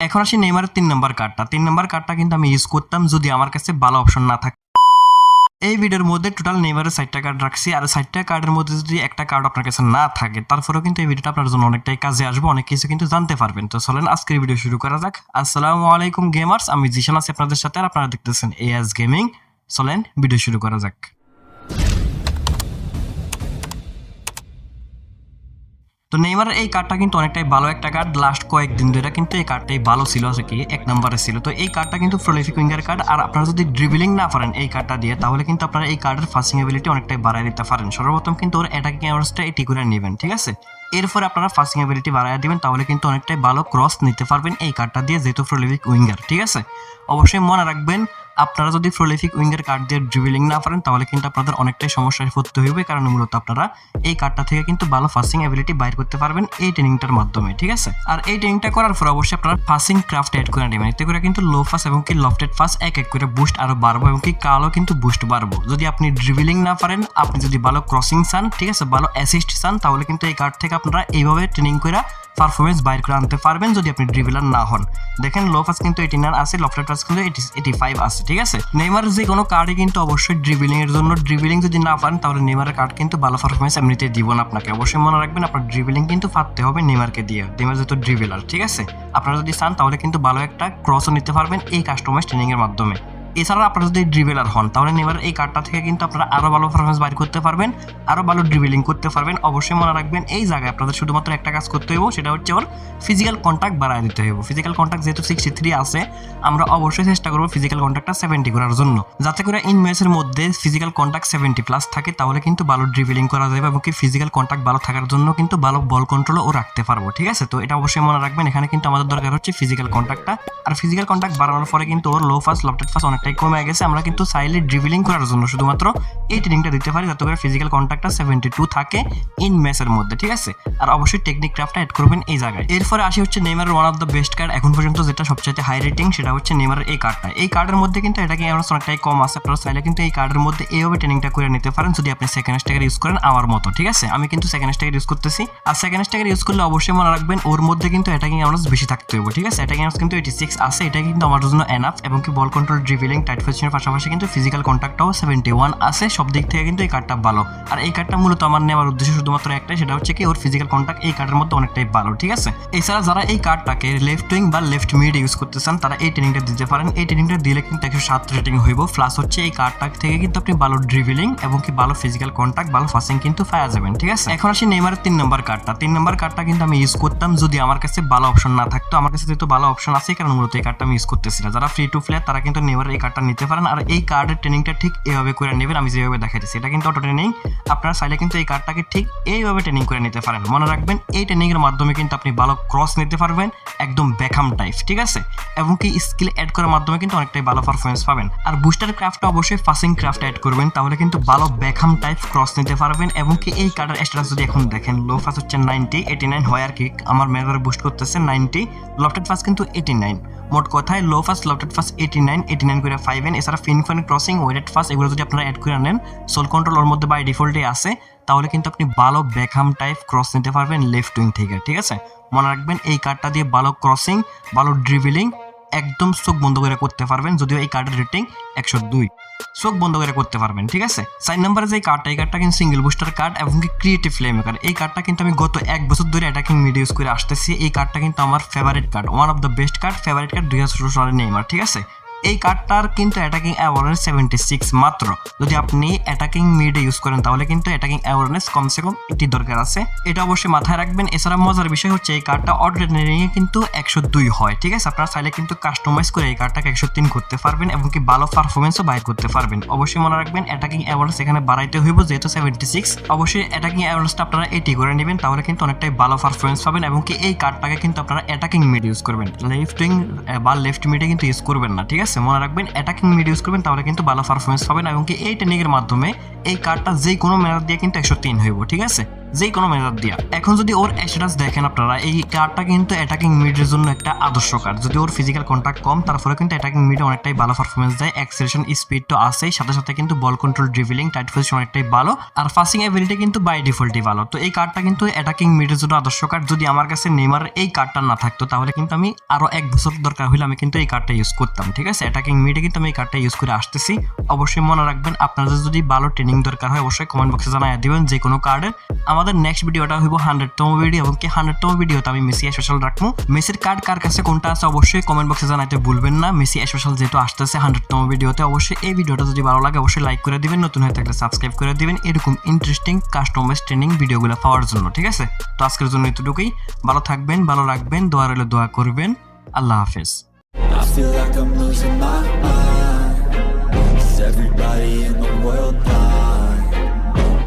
এখন আসি নেইমারের তিন নম্বর কার্ডটা তিন নম্বর কার্ডটা কিন্তু আমি ইউজ করতাম যদি আমার কাছে ভালো অপশন না থাকে এই ভিডিওর মধ্যে টোটাল নেইমারের ষাটটা কার্ড রাখছি। আর ষাটটা কার্ডের মধ্যে যদি একটা কার্ড আপনার কাছে না থাকে, তারপরেও কিন্তু এই ভিডিওটা আপনার জন্য অনেকটাই কাজে আসবে। অনেক কিছু কিন্তু জানতে পারবেন। তো চলেন আজকের ভিডিও শুরু করা যাক। আসসালামু আলাইকুম গেমার্স আমি জিশান আছি আপনাদের সাথে। আর আপনারা দেখতেছেন এএস গেমিং চলেন ভিডিও শুরু করা যাক। তো নেইমারের এই কার্ডটা কিন্তু অনেকটাই ভালো একটা কার্ড লাস্ট কয়েকদিন ধরে কিন্তু এই কার্ডটাই ভালো ছিল আর কি, এক নম্বরে ছিল। তো এই কার্ডটা কিন্তু প্রলিফিক উইঙ্গার কার্ড আর আপনারা যদি ড্রিবলিং না পারেন এই কার্ডটা দিয়ে, তাহলে কিন্তু আপনারা এই কার্ডের ফাসিং এবিলিটি অনেকটাই বাড়ায় দিতে পারেন। সর্বপ্রথম কিন্তু ওর অ্যাটাকিং অ্যাভারেজটা এটি করে নেবেন, ঠিক আছে? এরপরে আপনারা ফাসিং এবিলিটি বাড়ায় দিবেন, তাহলে কিন্তু অনেকটাই ভালো ক্রস নিতে পারবেন এই কার্ডটা দিয়ে, যেহেতু প্রলিফিক উইঙ্গার ঠিক আছে? অবশ্যই মনে রাখবেন আপনারা যদি প্রলিফিক উইঙ্গার কার্ড দিয়ে ড্রিবলিং না পারেন, তাহলে কিন্তু আপনাদের অনেকটাই সমস্যায় পড়তে হইবে। কারণ মূলত আপনারা এই কার্ডটা থেকে কিন্তু ভালো ফাসিং অ্যাবিলিটি বাইর করতে পারবেন এই ট্রেনিংটার মাধ্যমে, ঠিক আছে? আর এই ট্রেনিংটা করার পর অবশ্যই আপনারা ফাসিং ক্রাফট অ্যাড করে নেবেন। এতে করে কিন্তু লো ফাস এবং কি লফটেড ফাস এক এক করে বুস্ট আরও বাড়বো এবং কি কালও কিন্তু বুস্ট বাড়বো। যদি আপনি ড্রিবলিং না পারেন, আপনি যদি ভালো ক্রসিং চান, ঠিক আছে, ভালো অ্যাসিস্ট চান, তাহলে কিন্তু এই কার্ড থেকে আপনারা এইভাবে ট্রেনিং করে পারফরমেন্স বাইর করে আনতে পারবেন যদি আপনি ড্রিবিলার না হন। দেখেন লো ফাস কিন্তু এইটি নাইন আছে লফটেড ফাস কিন্তু এইটি ফাইভ আছে, ঠিক আছে? নেইমার যে কোনো কার্ডই কিন্তু অবশ্যই ড্রিবিলিং এর জন্য ড্রিবিলিং যদি না পান তাহলে নেইমারের কার্ড কিন্তু ভালো পারফরমেন্স এমনিতে দিব না আপনাকে। অবশ্যই মনে রাখবেন, আপনার ড্রিবিলিং কিন্তু ফাটতে হবে নেইমারকে দিয়ে, নেইমার যেহেতু ড্রিবিলার ঠিক আছে? আপনারা যদি চান, তাহলে কিন্তু ভালো একটা ক্রসও নিতে পারবেন এই কাস্টমাইজ ট্রেনিং এর মাধ্যমে। এছাড়া আপনারা যদি ড্রিবেলার হন, তাহলে নেবার এই কার্ডটা থেকে কিন্তু আপনারা আরও ভালো পারফরমেন্স বাইর করতে পারবেন আরও ভালো ড্রিবেলিং করতে পারবেন। অবশ্যই মনে রাখবেন, এই জায়গায় আপনাদের শুধুমাত্র একটা কাজ করতে হইব, সেটা হচ্ছে ওর ফিজিক্যাল কন্ট্যাক্ট বাড়ায় দিতে হইব। ফিজিক্যাল কন্ট্যাক্ট যেহেতু সিক্সটি থ্রি আছে, আমরা অবশ্যই চেষ্টা করব ফিজিক্যাল কন্ট্যাক্টটা সেভেন্টি করার জন্য। যাতে করে ইন ম্যাচের মধ্যে ফিজিক্যাল কন্ট্যাক্ট সেভেন্টি প্লাস থাকে, তাহলে কিন্তু ভালো ড্রিবেলিং করা যাবে এবং কি ফিজিক্যাল কন্ট্যাক্ট ভালো থাকার জন্য কিন্তু ভালো বল কন্ট্রোলও ও রাখতে পারব, ঠিক আছে? তো এটা অবশ্যই মনে রাখবেন, এখানে কিন্তু আমাদের দরকার হচ্ছে ফিজিক্যাল কন্ট্যাক্টটা আর ফিজিক্যাল কন্ট্যাক্ট বাড়ানোর পরে কিন্তু ওর লো ফাস্ট লফটেড ফাস্ট অনেকটাই কমে গেছে। আমরা কিন্তু চাইলে ড্রিবলিং করার জন্য শুধুমাত্র এই ট্রেনিংটা দিতে পারি যাতে করে ফিজিক্যাল কন্ট্যাক্টটা সেভেন্টি টু থাকে ইন ম্যাচের মধ্যে, ঠিক আছে? আর অবশ্যই টেকনিক ক্রাফটটা অ্যাড করবেন এই জায়গায়। এরপরে আসি হচ্ছে নেইমারের one of the best card এখন পর্যন্ত যেটা সবচেয়ে হাই রেটিং সেটা হচ্ছে নেইমারের এই কার্ডটা এই কার্ডের মধ্যে কিন্তু এটাকে আমার অনেকটাই কম আছে। আপনারা চাইলে কিন্তু এই কার্ডের মধ্যে এইভাবে ট্রেনিংটা করে নিতে পারেন, যদি আপনি সেকেন্ড স্ট্যাগার ইউজ করেন আমার মতো, ঠিক আছে? আমি কিন্তু সেকেন্ড স্ট্যাগার ইউজ করতেছি। আর সেকেন্ড স্ট্যাগার ইউজ করলে অবশ্যই মনে রাখবেন, ওর মধ্যে কিন্তু অ্যাটাকিং অ্যাভারেজ বেশি থাকতে হবে ঠিক আছে? অ্যাটাকিং কিন্তু এইটি সিক্স আছে এটা কিন্তু আমার জন্য এনাফ এবং কি বল কন্ট্রোল ড্রিভিলিং টাইট পজিশনের পাশাপাশি কিন্তু ফিজিক্যাল কন্ট্যাক্টটাও সেভেন্টি ওয়ান আছে, সব দিক থেকে কিন্তু এই কার্ডটা ভালো। আর এই কার্ডটা মূলত আমার নেওয়ার উদ্দেশ্য শুধুমাত্র একটাই, সেটা হচ্ছে কি ওর ফিজিক্যাল কন্ট্যাক্ট এই কার্ডের মধ্যে অনেকটাই ভালো, ঠিক আছে? এছাড়া যারা এই কার্ডটাকে লেফট উইং বা লেফট মিড ইউজ করতে চান, তারা এই ট্রেনিংটা দিতে পারেন। এই ট্রেনিংটা দিলে কিন্তু একশো সাত রেটিং হইব। প্লাস হচ্ছে এই কার্ডটা থেকে কিন্তু আপনি ভালো ড্রিভিলিং এবং কি ভালো ফিজিক্যাল কন্ট্যাক্ট ভালো ফাসিং কিন্তু পাওয়া যাবেন, ঠিক আছে? এখন আসি নেইমারের তিন নম্বর কার্ডটা তিন নম্বর কার্ডটা কিন্তু আমি ইউজ করতাম যদি আমার কাছে ভালো অপশন না থাকতো। আমার কাছে যেহেতু ভালো অপশন আছে কারণ মূলত এই কার্ডটা আমি ইউজ করতেছি না। যারা ফ্রি টু প্লেয়ার তারা কিন্তু নেইমারের এই কার্ডটা নিতে পারেন, আর এই কার্ডের ট্রেনিংটা ঠিক এভাবে করে নেবেন, আমি যেভাবে দেখাইতেছি। এটা কিন্তু অটো ট্রেনিং আপনারা চাইলে কিন্তু এই কার্ডটাকে ঠিক এইভাবে ট্রেনিং করে নিতে পারেন। মনে রাখবেন, এই ট্রেনিং এর মাধ্যমে কিন্তু আপনি ভালো ক্রস নিতে পারবেন, একদম ব্যাখাম টাইপ ঠিক আছে? এবং কি স্কিল অ্যাড করার মাধ্যমে কিন্তু অনেকটাই ভালো পারফরমেন্স পাবেন। আর বুস্টার ক্রাফটটা অবশ্যই ফাসিং ক্রাফট অ্যাড করবেন, তাহলে কিন্তু ভালো ব্যাখাম টাইপ ক্রস নিতে পারবেন। এবং কি এই কার্ডের স্ট্যাটাস যদি এখন দেখেন লো ফাস হচ্ছে নাইনটি এইটি নাইন হয় আর কি, আমার মেজারে বুস্ট করতেছে নাইনটি লফটেড ফাস কিন্তু এইটি নাইন মোট কথায় low pass lofted pass eighty nine eighty nine করে ফাইভ এন এছাড়া ফিন ফান ক্রসিং ওয়েটেড ফাস্ট এগুলো যদি আপনারা অ্যাড করে নেন সোল কন্ট্রোল ওর মধ্যে বাই ডিফল্টে আছে, তাহলে কিন্তু আপনি ভালো ব্যাকহাম টাইপ ক্রস নিতে পারবেন লেফট উইং থেকে, ঠিক আছে? মনে রাখবেন এই কার্ডটা দিয়ে ভালো ক্রসিং ভালো ড্রিভিলিং একদম চোখ বন্ধ করে করতে পারবেন, যদিও এই কার্ডের রেটিং একশো দুই। চোখ বন্ধ করে করতে পারবেন, ঠিক আছে? সাইন নাম্বারে যে কার্ডটা এই কার্ডটা কিন্তু সিঙ্গেল বুস্টার কার্ড এবং ক্রিয়েটিভ ফ্লেম কার্ড এই কার্ডটা কিন্তু আমি গত এক বছর ধরে অ্যাটাকিং মিড ইউজ করে আসতেছি, এই কার্ডটা কিন্তু আমার favourite card one of the best card favourite card দুই হাজার ষোলো সালের নেইমার, ঠিক আছে? এই কার্ডটার কিন্তু অ্যাটাকিং অ্যাওয়ারনেস সেভেন্টি সিক্স মাত্র। যদি আপনি অ্যাটাকিং মিডে ইউজ করেন, তাহলে কিন্তু অ্যাটাকিং অ্যাওয়ারনেস কমসে কম এটি দরকার আছে। এটা অবশ্যই মাথায় রাখবেন। এছাড়া মজার বিষয় হচ্ছে এই কার্ডটা অর্ডিনারিংয়ে কিন্তু একশো দুই হয়, ঠিক আছে? আপনারা চাইলে কিন্তু কাস্টমাইজ করে এই কার্ডটাকে একশো তিন করতে পারবেন এবং কি ভালো পারফরমেন্সও বাইর করতে পারবেন। অবশ্যই মনে রাখবেন অ্যাটাকিং অ্যাওয়ারনেস এখানে বাড়াইতে হইব, যেহেতু সেভেন্টি সিক্স অবশ্যই অ্যাটাকিং অ্যাওয়ারনেসটা আপনারা এটি করে নেবেন, তাহলে কিন্তু অনেকটাই ভালো পারফরমেন্স পাবেন এবং কি এই কার্ডটাকে কিন্তু আপনারা অ্যাটাকিং মিড ইউজ করবেন। লেফট উইং বা লেফট মিডে কিন্তু ইউজ করবেন না, ঠিক আছে? মনে রাখবেন অ্যাটাকিং মিড ইউজ করবেন, তাহলে কিন্তু ভালো পারফরমেন্স পাবেন, এবং কি এই ট্রেনিংয়ের মাধ্যমে এই কার্ডটা যে কোনো ম্যাচ দিয়ে কিন্তু একশো তিন হইব, ঠিক আছে? যে কোনো মেজার দিয়া। এখন যদি ওর স্ট্যাটাস দেখেন আপনারা, এই কার্ডটা কিন্তু অ্যাটাকিং মিডের জন্য একটা আদর্শ কার্ড যদি ওর ফিজিক্যাল কন্ট্যাক্ট কম, তারপরে কিন্তু অ্যাটাকিং মিডে অনেকটাই ভালো পারফরমেন্স দেয়। অ্যাক্সেলেশন স্পিড তো আছেই, সাথে সাথে কিন্তু ball control dribbling tight position অনেকটাই ভালো। আর ফাসিং এবিলিটি কিন্তু বাই ডিফল্টই ভালো। তো এই কার্ডটা কিন্তু অ্যাটাকিং মিডের জন্য আদর্শ কার্ড যদি আমার কাছে নেমার এই কার্ডটা না থাকতো, তাহলে কিন্তু আমি আরও এক বছর দরকার হলে আমি কিন্তু এই কার্ডটা ইউজ করতাম, ঠিক আছে? অ্যাটাকিং মিডে কিন্তু আমি এই কার্ডটা ইউজ করে আসতেছি। অবশ্যই মনে রাখবেন, আপনাদের যদি ভালো ট্রেনিং দরকার হয়, অবশ্যই কমেন্ট বক্সে জানাই দিবেন যে কোনো কার্ডের আমাদের নেক্সট ভিডিওটা হইব হান্ড্রেডতম ভিডিও এবং কি হান্ড্রেডতম ভিডিওতে আমি মেসি স্পেশাল রাখব। মেসির কার্ড কার কাছে কোনটা আছে অবশ্যই কমেন্ট বক্সে জানাইতে ভুলবেন না। মেসি স্পেশাল যেহেতু আসতেছে হান্ড্রেডতম ভিডিওতে অবশ্যই এই ভিডিওটা যদি ভালো লাগে, অবশ্যই লাইক করে দিবেন, নতুন হয়ে থাকলে সাবস্ক্রাইব করে দিবেন। এরকম ইন্টারেস্টিং কাস্টমাইজ ট্রেনিং ভিডিওগুলো পাওয়ার জন্য, ঠিক আছে? তো আজকের জন্য এতটুকুই। ভালো থাকবেন, ভালো রাখবেন, দোয়া রইলে, দোয়া করবেন। আল্লাহ হাফেজ। I feel like I'm losing my mind. Cause everybody in